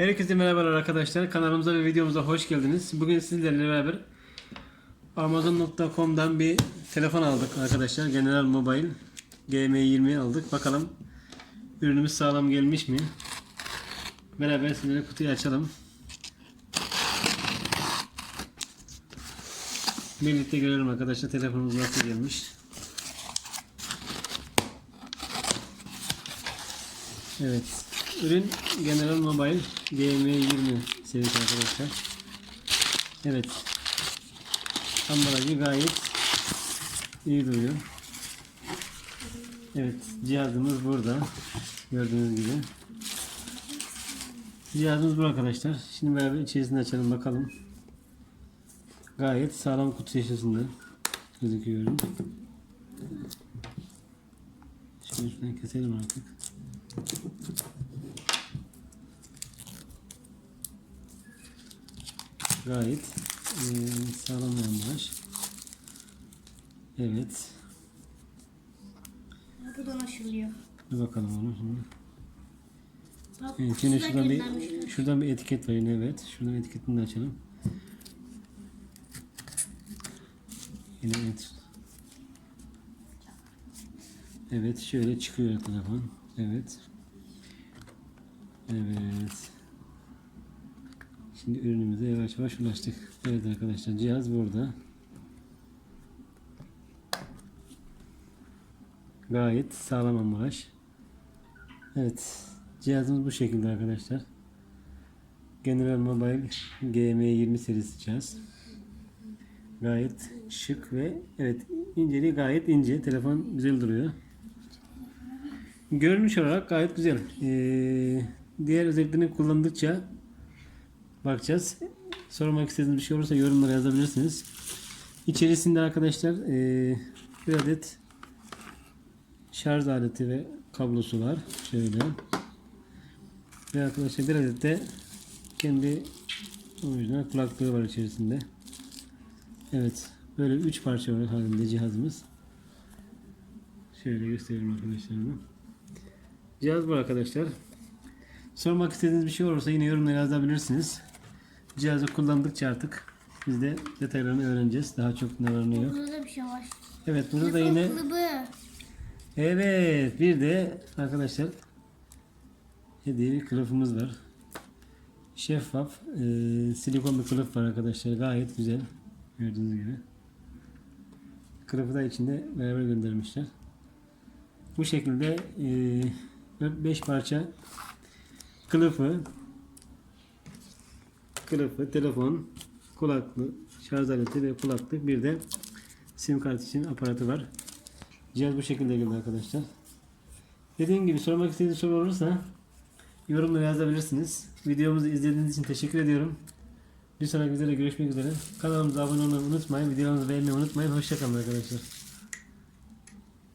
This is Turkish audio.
Herkese merhabalar arkadaşlar. Kanalımıza ve videomuza hoş geldiniz. Bugün sizlerle beraber Amazon.com'dan bir telefon aldık arkadaşlar. General Mobile GM20 aldık. Bakalım ürünümüz sağlam gelmiş mi? Beraber sizlere kutuyu açalım. Birlikte görelim arkadaşlar telefonumuz nasıl gelmiş. Evet. Ürün General Mobile GM20 serisi arkadaşlar. Evet. Ambalajı gayet iyi duruyor. Evet. Cihazımız burada. Gördüğünüz gibi. Cihazımız bu arkadaşlar. Şimdi beraber içerisini açalım bakalım. Gayet sağlam kutu içerisinde gözüküyor. Şöyle keselim artık. Gayet eee, sağlam ambalaj. Evet. Buradan aşılıyor. Bir bakalım onu şimdi. Bak, Evet, yine şuradan bir, şuradan bir etiket var yine evet. Şuradan etiketini de açalım. Yine evet. Evet şöyle çıkıyor telefon. Evet. Evet. Şimdi ürünümüze yavaş yavaş ulaştık. Evet arkadaşlar cihaz burada. Gayet sağlam ambalaj. Evet. Cihazımız bu şekilde arkadaşlar. General Mobile GM20 serisi cihaz. Gayet şık ve evet inceliği gayet ince. Telefon güzel duruyor. Görünüş olarak gayet güzel. Ee, diğer özelliklerini kullandıkça bakacağız. Sormak istediğiniz bir şey olursa yorumlara yazabilirsiniz. İçerisinde arkadaşlar ee, bir adet şarj aleti ve kablosu var. Şöyle. Ve arkadaşlar bir adet de kendi orijinal kulaklığı var içerisinde. Evet. Böyle üç parça var halinde cihazımız. Şöyle gösterelim arkadaşlar bunu. Cihaz bu arkadaşlar. Sormak istediğiniz bir şey olursa yine yorumlara yazabilirsiniz. Cihazı kullandıkça artık biz de detaylarını öğreneceğiz. Daha çok ne var ne yok. Burada da bir şey var. Evet burada da yine. Evet bir de arkadaşlar hediye bir kılıfımız var. Şeffaf e, silikon bir kılıf var arkadaşlar. Gayet güzel. Gördüğünüz gibi. Kılıfı da içinde beraber göndermişler. Bu şekilde 5 parça kılıfı kılıfı, telefon, kulaklık, şarj aleti ve kulaklık bir de sim kart için aparatı var. Cihaz bu şekilde geldi arkadaşlar. Dediğim gibi sormak istediğiniz soru olursa yorumlara yazabilirsiniz. Videomuzu izlediğiniz için teşekkür ediyorum. Bir sonraki videoda görüşmek üzere. Kanalımıza abone olmayı unutmayın. Videomuzu beğenmeyi unutmayın. Hoşçakalın arkadaşlar.